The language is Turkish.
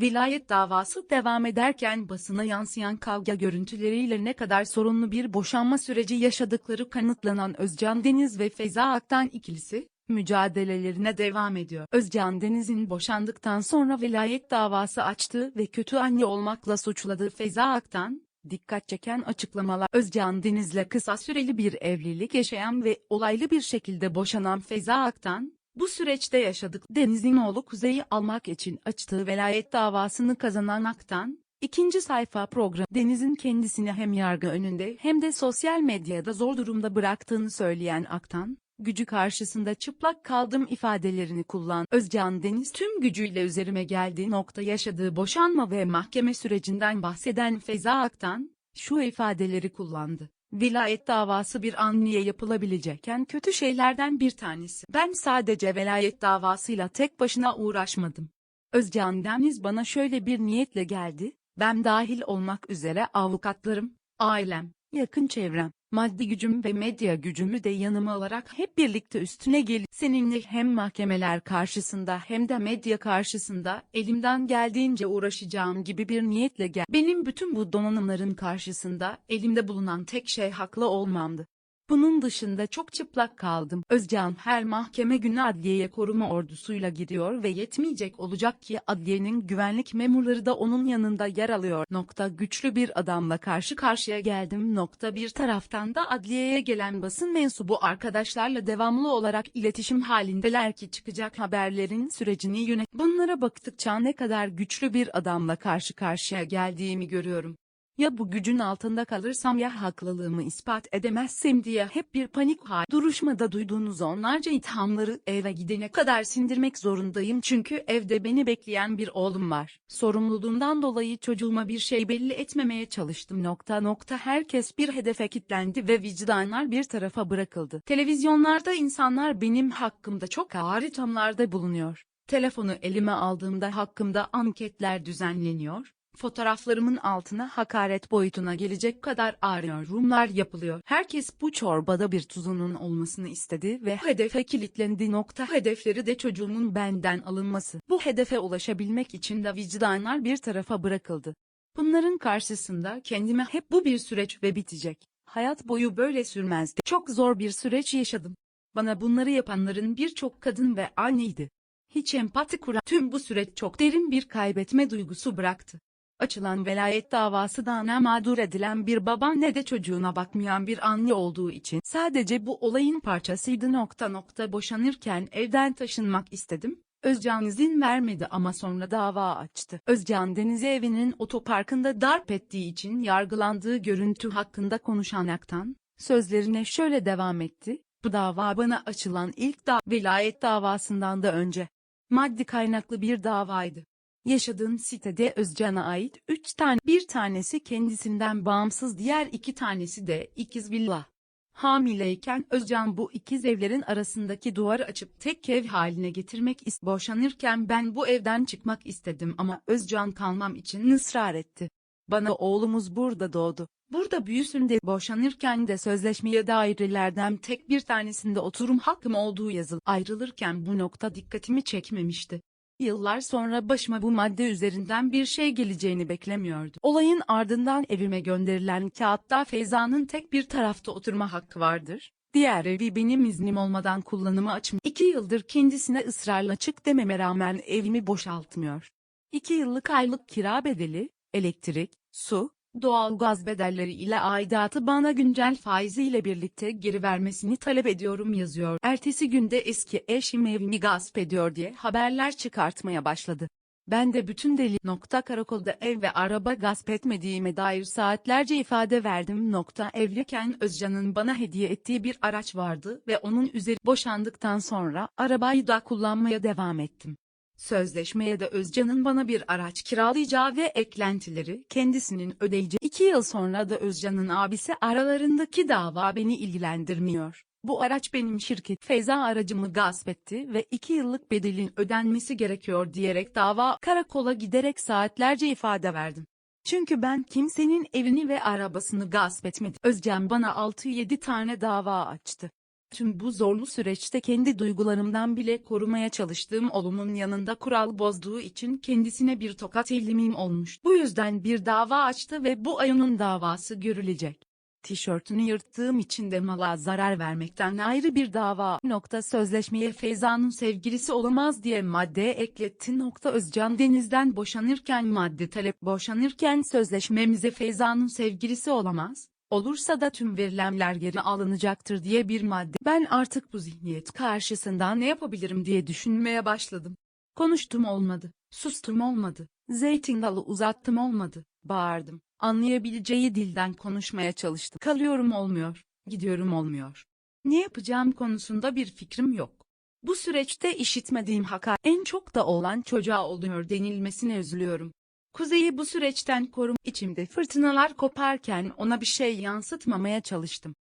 Vilayet davası devam ederken basına yansıyan kavga görüntüleriyle ne kadar sorunlu bir boşanma süreci yaşadıkları kanıtlanan Özcan Deniz ve Feyza Aktan ikilisi, mücadelelerine devam ediyor. Özcan Deniz'in boşandıktan sonra vilayet davası açtığı ve kötü anne olmakla suçladığı Feyza Aktan, dikkat çeken açıklamalar Özcan Deniz'le kısa süreli bir evlilik yaşayan ve olaylı bir şekilde boşanan Feyza Aktan, bu süreçte yaşadık Deniz'in oğlu Kuzey'i almak için açtığı velayet davasını kazanan Aktan, ikinci sayfa program Deniz'in kendisini hem yargı önünde hem de sosyal medyada zor durumda bıraktığını söyleyen Aktan, gücü karşısında çıplak kaldım ifadelerini kullan. Özcan Deniz tüm gücüyle üzerime geldiği nokta yaşadığı boşanma ve mahkeme sürecinden bahseden Feyza Aktan, şu ifadeleri kullandı. Vilayet davası bir anneye yapılabilecekken kötü şeylerden bir tanesi. Ben sadece velayet davasıyla tek başına uğraşmadım. Özcan Deniz bana şöyle bir niyetle geldi, ben dahil olmak üzere avukatlarım, ailem, yakın çevrem, maddi gücüm ve medya gücümü de yanıma alarak hep birlikte üstüne gelip seninle hem mahkemeler karşısında hem de medya karşısında elimden geldiğince uğraşacağım gibi bir niyetle gel. Benim bütün bu donanımların karşısında elimde bulunan tek şey haklı olmamdı. Bunun dışında çok çıplak kaldım. Özcan her mahkeme günü adliyeye koruma ordusuyla giriyor ve yetmeyecek olacak ki adliyenin güvenlik memurları da onun yanında yer alıyor. Nokta güçlü bir adamla karşı karşıya geldim. Nokta bir taraftan da adliyeye gelen basın mensubu arkadaşlarla devamlı olarak iletişim halindeler ki çıkacak haberlerin sürecini yönet. Bunlara baktıkça ne kadar güçlü bir adamla karşı karşıya geldiğimi görüyorum. Ya bu gücün altında kalırsam ya haklılığımı ispat edemezsem diye hep bir panik hal. Duruşmada duyduğunuz onlarca ithamları eve gidene kadar sindirmek zorundayım çünkü evde beni bekleyen bir oğlum var. Sorumluluğumdan dolayı çocuğuma bir şey belli etmemeye çalıştım. Nokta nokta herkes bir hedefe kilitlendi ve vicdanlar bir tarafa bırakıldı. Televizyonlarda insanlar benim hakkımda çok ağır ithamlarda bulunuyor. Telefonu elime aldığımda hakkımda anketler düzenleniyor fotoğraflarımın altına hakaret boyutuna gelecek kadar ağır yorumlar yapılıyor. Herkes bu çorbada bir tuzunun olmasını istedi ve hedefe kilitlendi. Nokta hedefleri de çocuğumun benden alınması. Bu hedefe ulaşabilmek için de vicdanlar bir tarafa bırakıldı. Bunların karşısında kendime hep bu bir süreç ve bitecek. Hayat boyu böyle sürmezdi. Çok zor bir süreç yaşadım. Bana bunları yapanların birçok kadın ve anneydi. Hiç empati kuran tüm bu süreç çok derin bir kaybetme duygusu bıraktı. Açılan velayet davası da ne mağdur edilen bir baba ne de çocuğuna bakmayan bir anne olduğu için sadece bu olayın parçasıydı nokta nokta boşanırken evden taşınmak istedim. Özcan izin vermedi ama sonra dava açtı. Özcan Deniz'i evinin otoparkında darp ettiği için yargılandığı görüntü hakkında konuşan Aktan, sözlerine şöyle devam etti. Bu dava bana açılan ilk da velayet davasından da önce. Maddi kaynaklı bir davaydı. Yaşadığım sitede Özcan'a ait 3 tane, bir tanesi kendisinden bağımsız diğer iki tanesi de ikiz villa. Hamileyken Özcan bu ikiz evlerin arasındaki duvarı açıp tek ev haline getirmek ist boşanırken ben bu evden çıkmak istedim ama Özcan kalmam için ısrar etti. Bana oğlumuz burada doğdu. Burada büyüsün de boşanırken de sözleşmeye dairelerden tek bir tanesinde oturum hakkım olduğu yazılı. Ayrılırken bu nokta dikkatimi çekmemişti. Yıllar sonra başıma bu madde üzerinden bir şey geleceğini beklemiyordum. Olayın ardından evime gönderilen kağıtta Feyza'nın tek bir tarafta oturma hakkı vardır. Diğer evi benim iznim olmadan kullanıma açım. İki yıldır kendisine ısrarla çık dememe rağmen evimi boşaltmıyor. İki yıllık aylık kira bedeli, elektrik, su, doğalgaz bedelleri ile aidatı bana güncel faiziyle birlikte geri vermesini talep ediyorum yazıyor. Ertesi günde eski eşim evimi gasp ediyor diye haberler çıkartmaya başladı. Ben de bütün deli nokta karakolda ev ve araba gasp etmediğime dair saatlerce ifade verdim. Nokta evliyken Özcan'ın bana hediye ettiği bir araç vardı ve onun üzeri boşandıktan sonra arabayı da kullanmaya devam ettim. Sözleşmeye de Özcan'ın bana bir araç kiralayacağı ve eklentileri kendisinin ödeyeceği. İki yıl sonra da Özcan'ın abisi aralarındaki dava beni ilgilendirmiyor. Bu araç benim şirket Feyza aracımı gasp etti ve iki yıllık bedelin ödenmesi gerekiyor diyerek dava karakola giderek saatlerce ifade verdim. Çünkü ben kimsenin evini ve arabasını gasp etmedim. Özcan bana 6-7 tane dava açtı. Tüm bu zorlu süreçte kendi duygularımdan bile korumaya çalıştığım oğlumun yanında kural bozduğu için kendisine bir tokat elimim olmuş. Bu yüzden bir dava açtı ve bu ayının davası görülecek. Tişörtünü yırttığım için de mala zarar vermekten ayrı bir dava. Nokta sözleşmeye Feyza'nın sevgilisi olamaz diye madde ekletti. Nokta Özcan Deniz'den boşanırken madde talep boşanırken sözleşmemize Feyza'nın sevgilisi olamaz. Olursa da tüm verilenler geri alınacaktır diye bir madde. Ben artık bu zihniyet karşısında ne yapabilirim diye düşünmeye başladım. Konuştum olmadı, sustum olmadı, zeytin dalı uzattım olmadı, bağırdım. Anlayabileceği dilden konuşmaya çalıştım. Kalıyorum olmuyor, gidiyorum olmuyor. Ne yapacağım konusunda bir fikrim yok. Bu süreçte işitmediğim hakaret en çok da olan çocuğa oluyor denilmesine üzülüyorum. Kuzey'i bu süreçten korum içimde fırtınalar koparken ona bir şey yansıtmamaya çalıştım.